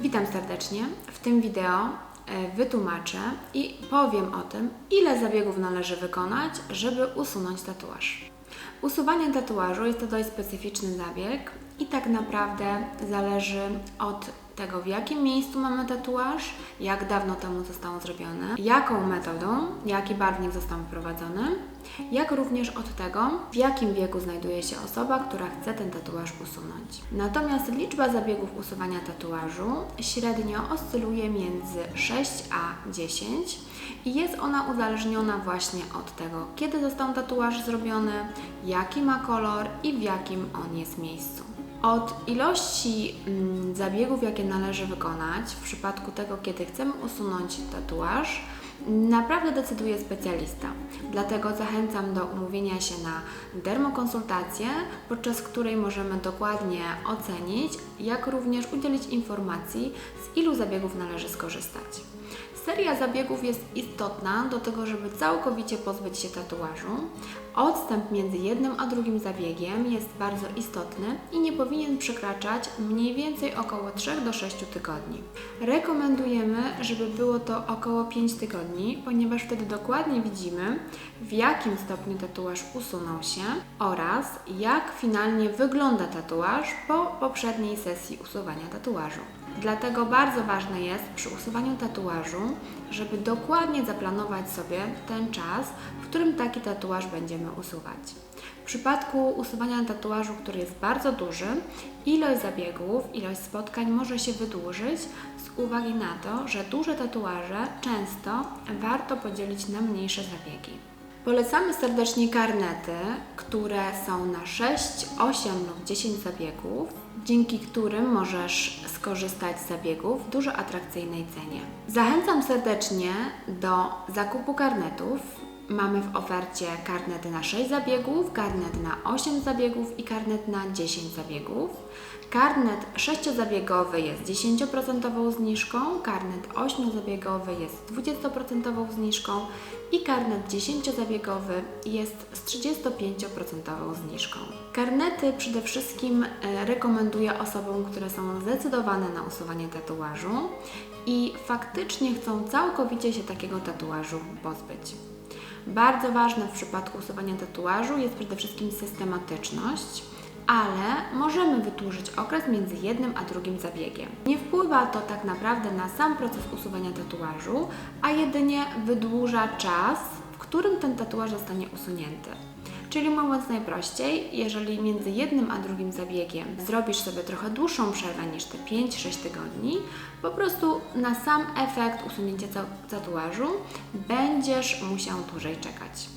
Witam serdecznie. W tym wideo e, wytłumaczę i powiem o tym, ile zabiegów należy wykonać, żeby usunąć tatuaż. Usuwanie tatuażu jest to dość specyficzny zabieg i tak naprawdę zależy od tego, w jakim miejscu mamy tatuaż, jak dawno temu został zrobiony, jaką metodą, jaki barwnik został wprowadzony, jak również od tego, w jakim wieku znajduje się osoba, która chce ten tatuaż usunąć. Natomiast liczba zabiegów usuwania tatuażu średnio oscyluje między 6 a 10 i jest ona uzależniona właśnie od tego, kiedy został tatuaż zrobiony, jaki ma kolor i w jakim on jest miejscu. Od ilości mm, zabiegów, jakie należy wykonać w przypadku tego, kiedy chcemy usunąć tatuaż, naprawdę decyduje specjalista. Dlatego zachęcam do umówienia się na dermokonsultację, podczas której możemy dokładnie ocenić, jak również udzielić informacji, z ilu zabiegów należy skorzystać. Seria zabiegów jest istotna do tego, żeby całkowicie pozbyć się tatuażu. Odstęp między jednym a drugim zabiegiem jest bardzo istotny i nie powinien przekraczać mniej więcej około 3 do 6 tygodni. Rekomendujemy, żeby było to około 5 tygodni, ponieważ wtedy dokładnie widzimy, w jakim stopniu tatuaż usunął się oraz jak finalnie wygląda tatuaż po poprzedniej sesji usuwania tatuażu. Dlatego bardzo ważne jest przy usuwaniu tatuażu, żeby dokładnie zaplanować sobie ten czas, w którym taki tatuaż będziemy usuwać. W przypadku usuwania tatuażu, który jest bardzo duży, ilość zabiegów, ilość spotkań może się wydłużyć z uwagi na to, że duże tatuaże często warto podzielić na mniejsze zabiegi. Polecamy serdecznie karnety, które są na 6, 8 lub 10 zabiegów, dzięki którym możesz skorzystać z zabiegów w dużo atrakcyjnej cenie. Zachęcam serdecznie do zakupu karnetów. Mamy w ofercie karnety na 6 zabiegów, karnet na 8 zabiegów i karnet na 10 zabiegów. Karnet 6-zabiegowy jest 10% zniżką, karnet 8-zabiegowy jest 20% zniżką i karnet 10-zabiegowy jest z 35% zniżką. Karnety przede wszystkim e, rekomenduję osobom, które są zdecydowane na usuwanie tatuażu i faktycznie chcą całkowicie się takiego tatuażu pozbyć. Bardzo ważne w przypadku usuwania tatuażu jest przede wszystkim systematyczność, ale możemy wydłużyć okres między jednym a drugim zabiegiem. Nie wpływa to tak naprawdę na sam proces usuwania tatuażu, a jedynie wydłuża czas, w którym ten tatuaż zostanie usunięty. Czyli mówiąc najprościej, jeżeli między jednym a drugim zabiegiem zrobisz sobie trochę dłuższą przerwę niż te 5-6 tygodni, po prostu na sam efekt usunięcia tatuażu będziesz musiał dłużej czekać.